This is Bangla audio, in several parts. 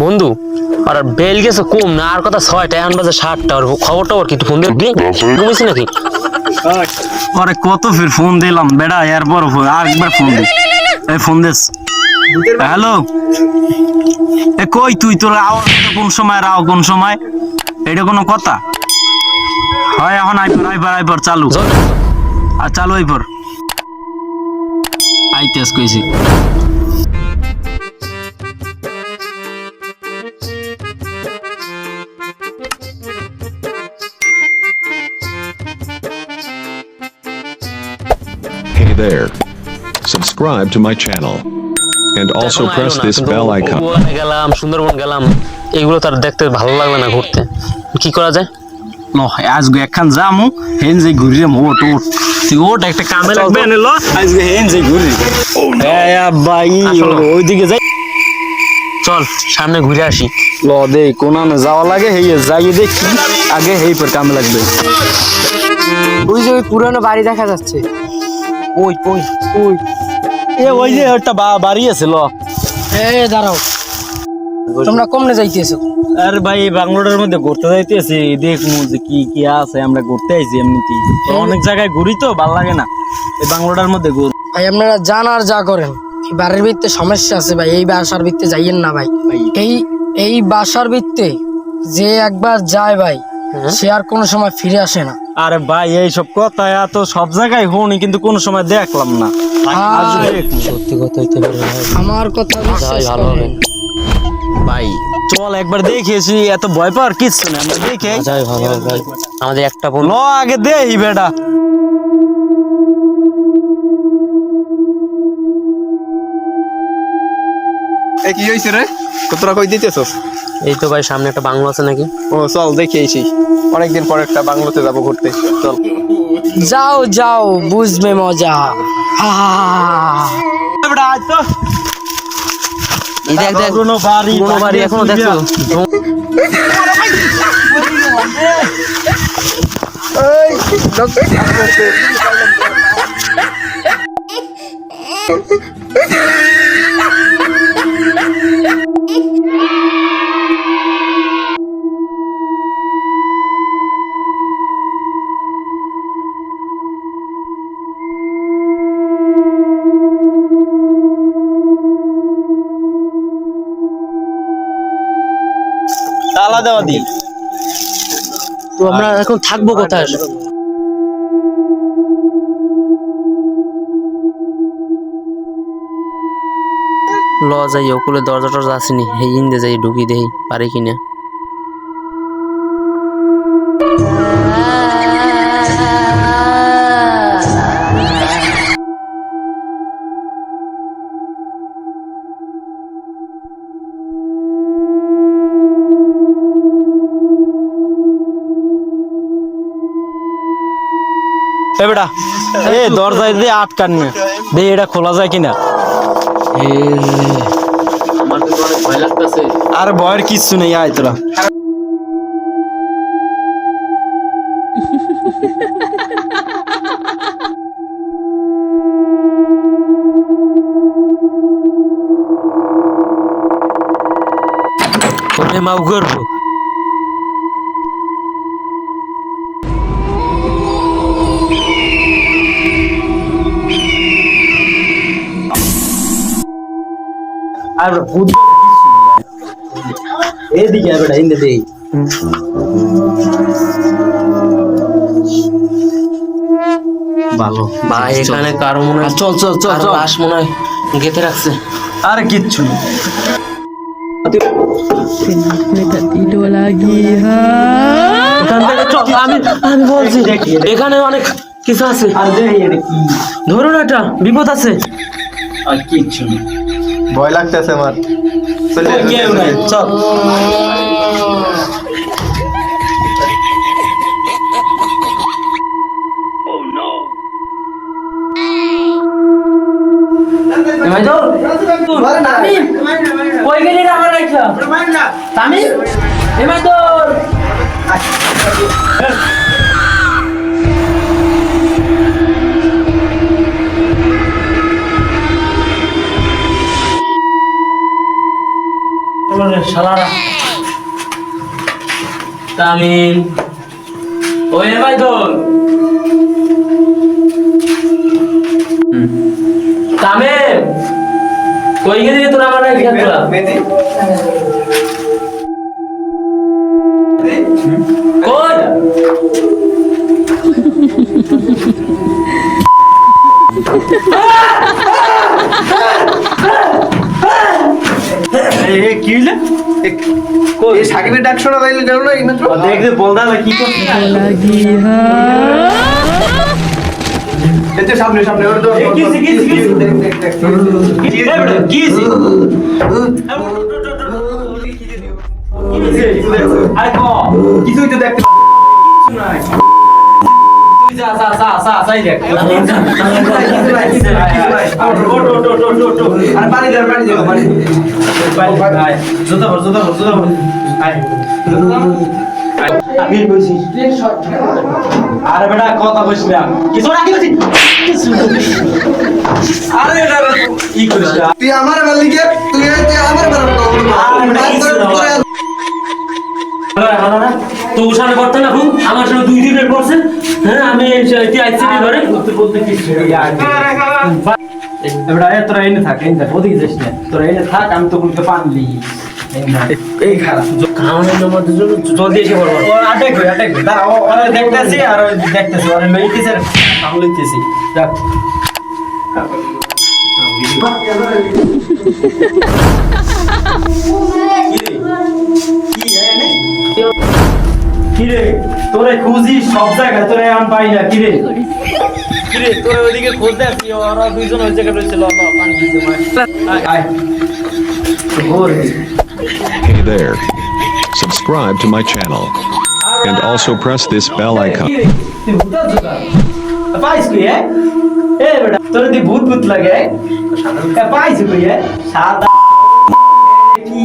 বন্ধু আর বেল গেছে কম না আর কথা ছয়টা এখন বাজে সাতটা আর খবরটা ওর কিন্তু ফোন দিয়ে ঘুমিয়েছি নাকি? আরে কত ফির ফোন দিলাম বেড়া এরপর ফোন আরেকবার ফোন দে। এই ফোন দিস হ্যালো? এ কই তুই? তোর আওয়াজ কোন সময় রাও কোন সময়? এটা কোনো কথা? হয় এখন আইপর আইপর আইপর চালু। আর চালু আইপর আইতেস কইছি Hey there. Subscribe to my channel. And also এখনও press আইলো না, this কিন্তু bell icon. গোয়ায় গেলাম সুন্দরবন গেলাম এগুলো তার দেখতে ভালো লাগবে না ঘুরতে কি করা যায় ন আজকে একখান যামু হেন যে ঘুরি রে ওট ওট ওট একটা কামে লাগবে এনে ল আজকে হেন যে ঘুরি এ ভাই ওইদিকে যাই। চল সামনে ঘুরে আসি। ল দে কোনানে যাওয়া লাগে হেই যাই দেখি। আগে হেই পর কামে লাগবে। ওই যে ওই পুরানো বাড়ি দেখা যাচ্ছে। ওই ওই ওই। এ ওই যে একটা বা- বাড়ি আছে ল। এ দাঁড়াও। তোমরা কমনে যাইতেছো? আরে ভাই এই মধ্যে ঘুরতে যাইতেছি। দেখমু যে কি কি আছে আমরা ঘুরতে আইছি এমনিতেই। অনেক জায়গায় ঘুরি তো ভালো লাগে না। এই বাংলোটার মধ্যে ঘুর। ভাই আপনারা যান আর যা করেন। এই বাড়ির ভিত্তে সমস্যা আছে ভাই এই বাসার ভিত্তে যাইয়েন না ভাই। এই এই বাসার ভিত্তে যে একবার যায় ভাই সে আর কোনো সময় ফিরে আসে না। আরে ভাই এইসব কথা এত সব জায়গায় শুনি কিন্তু কোনো সময় দেখলাম না। সত্যি কথা আমার কথা ভালো হবে। ভাই। চল একবার দেখেছি এত ভয় পাওয়ার কিচ্ছু নেই আমরা দেখে যাই ভালো ভাই আমাদের একটা বোন আগে দেই বেটা। এ কি হয়েছে রে? তোরা কই দিতেছস? এই তো ভাই সামনে একটা বাংলো আছে নাকি? ও চল দেখে এসি অনেকদিন পর একটা বাংলোতে যাব ঘুরতে। চল। যাও যাও বুঝবে মজা। আহ! এই দেখ দেখ। পুরনো বাড়ি পুরোনো বাড়ি এখনও দেখছ তালা দেওয়া দিই তো আমরা এখন থাকব কোথায়? ল যাই ওকুলে দরজা টরজা আসেনি। হেই ইন্দে যাই ঢুকি দেই পারে কিনা। এ বেটা, এ দরজা দিয়ে আটকান না। দে এটা খোলা যায় কিনা? আমার তো অনেক ভয় লাগতেছে আর ভয়ের কিচ্ছু নেই, আয় তোরা। ওরে মাউ করব। আর এদিকে বেটা দেই ভালো। ভাই এখানে কারও মনে হয় চল চল চল চল। লাশ মনে হয় গেঁথে রাখছে। আর কিচ্ছু এখান থেকে চল আমি আমি বলছি। এখানে অনেক কিছু আছে। ধরুন এটা বিপদ আছে। আর কিচ্ছু নেই। ভয় লাগতেছে আমার। চল কই গেলি রে আমার রাইখা তামিম এমাই তোর শালারা। তামিম। ওই ভাই তোর তামিম। কই গেলি তোর আমার খেয়াল তোরা কই? কি হইলে এই সাকিবের ডাক শোনা না দেখতে বলদা কি করছিস এই যে সামনে সামনে ওর তো এই কিসি, কিসি, কিসি? দেখ দেখ দেখ কি কি কি হইছে? আরে ক কিছুই তো দেখতে তুই যা যা যা যা যাই দেখ ওট ওট ওট ওট ওট ওট আর পানি দে পানি দে পানি আয় জুতা ভর জুতা ভর জুতা ভর আয় আমি কইছি আরে বেটা কথা কইছ না কিছু রাখি কইছি আরে বেটা কি কইছ তুই আমার মালিকে তুই তুই আমার মালিক তো সামনে করতে না খুব আমার সামনে দুই দিনের পড়ছে হ্যাঁ আমি এটি আইসি ঘরে। বলতে বলতে কিছু তোরা এনে থাক এনে ওদিকে যাস না। তোরা এনে থাক আমি তো বলতে পারলি। এই খারাপ খাওয়ানোর মধ্যে জলদি এসে পড়ব দাঁড়া ওরা দেখতেছি আর দেখতেছি ওরা কিরে তোরে খুঁজি সব জায়গায় তোরে আম পাই না কিরে? কিরে তোরে ওইদিকে খোঁজ দেখছি ওরা দুইজন ওই জায়গায় রয়েছে ল পানি দিতে আয় আয়। Hey there. Subscribe to my channel. And also press this bell icon. পাইছ কি এ এ বেটা তোর দি ভূত ভূত লাগে পাইছ কি এ সাদা কি?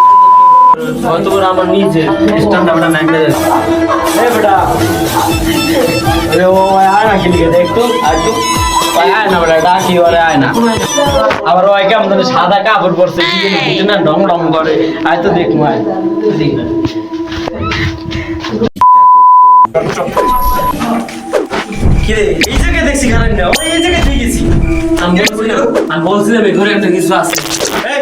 হয়তো ওরা আমার নিজে স্ট্যান্ড আমরা নাইমে যাচ্ছে এ বেটা। আরে ও আয় না কিলিকে তো। আয় না বেটা ডাকি ওরে আয় না। আবার ওই কেমন জানি সাদা কাপড় পরছে কি বুঝে না ডং ডং করে। আয় তো দেখ আয়। দেখ না কিরে এই জায়গায় দেখছি খারাপ না এই জায়গায় দেখেছি। আমি বলছিলাম আমি বলছিলাম এই ঘরে একটা কিছু আছে। এই!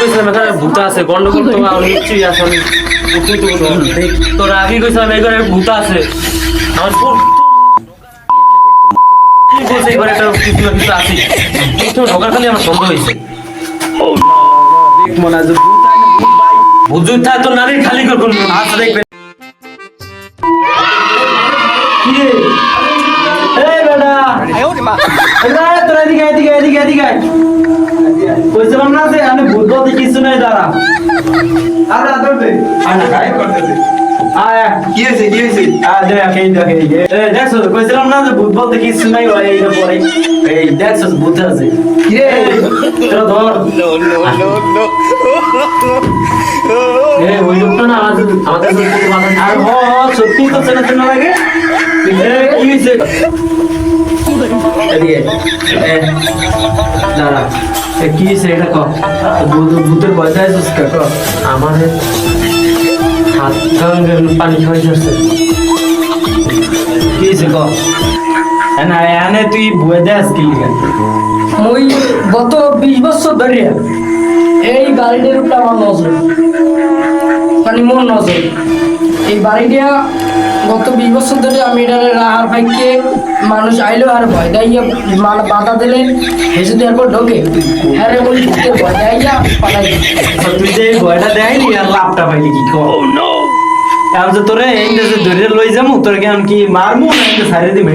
কইছিলাম এখানে ভূত আছে, গন্ডগোল তো আর নিশ্চয়ই আছে, আমি বলবি। তোরা আগে কইছিলাম একটা ভূত আছে আমার খালি আমার সন্দেহ এদিকে এদিকে এদিকে এদিকে আয়। না যে আমি ভূত বলতে কিছু নাই দাঁড়া। আর না ধরবে আয় না গায়ে করতেছে। আয় আয়। কি হয়েছে কি হয়েছে? আয় দেখ এই দেখ এই যে। এই দেখছ কইছিলাম না যে ভূত বলতে কিছু নাই এইটা পরে। এই দেখছ ভূত আছে। কি রে? তোরা ধর। এ ওই লোকটা না আমাদের আমাদের সাথে কত বাধা আর হ হ, সত্যি তো চেনা চেনা লাগে। কি হয়েছে? দাঁড়া এ, কি হয়েছে এটা ক ভূত ভূতের ভয় দেয় ক? আমাদের হাত পানি খাওয়াই যাচ্ছে কি হয়েছে ক এ না এনে তুই ভয় দেয় কি লিখে ওই গত বিশ বছর ধরে এই বাড়িটার উপরে আমার নজর। মানে মোর নজর। এই বাড়িটা গত বিশ বছর ধরে আমি এটা আর ভাইকে মানুষ আইলো, আর ভয় দাইয়া মানে বাধা দিলে হেসে দেওয়ার পর ঢোকে হ্যাঁ রে বলি ঢুকতে ভয় দাইয়া পালাই তুই যে ভয়টা দেয়নি আর লাভটা পাইলি কি? কো তোরে এই ধরে লই যাব তোর কেমন কি মারমু, না সারিয়ে দিবি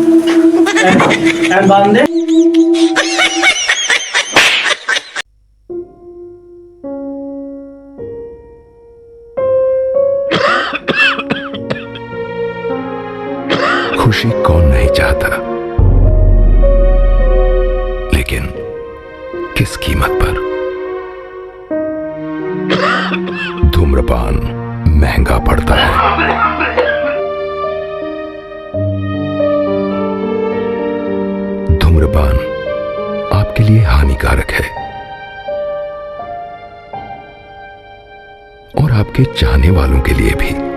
बाँध दे खुशी कौन नहीं चाहता? लेकिन किस कीमत पर? धूम्रपान महँगा पड़ता है। लिए हानिकारक है। और आपके चाहने वालों के लिए भी।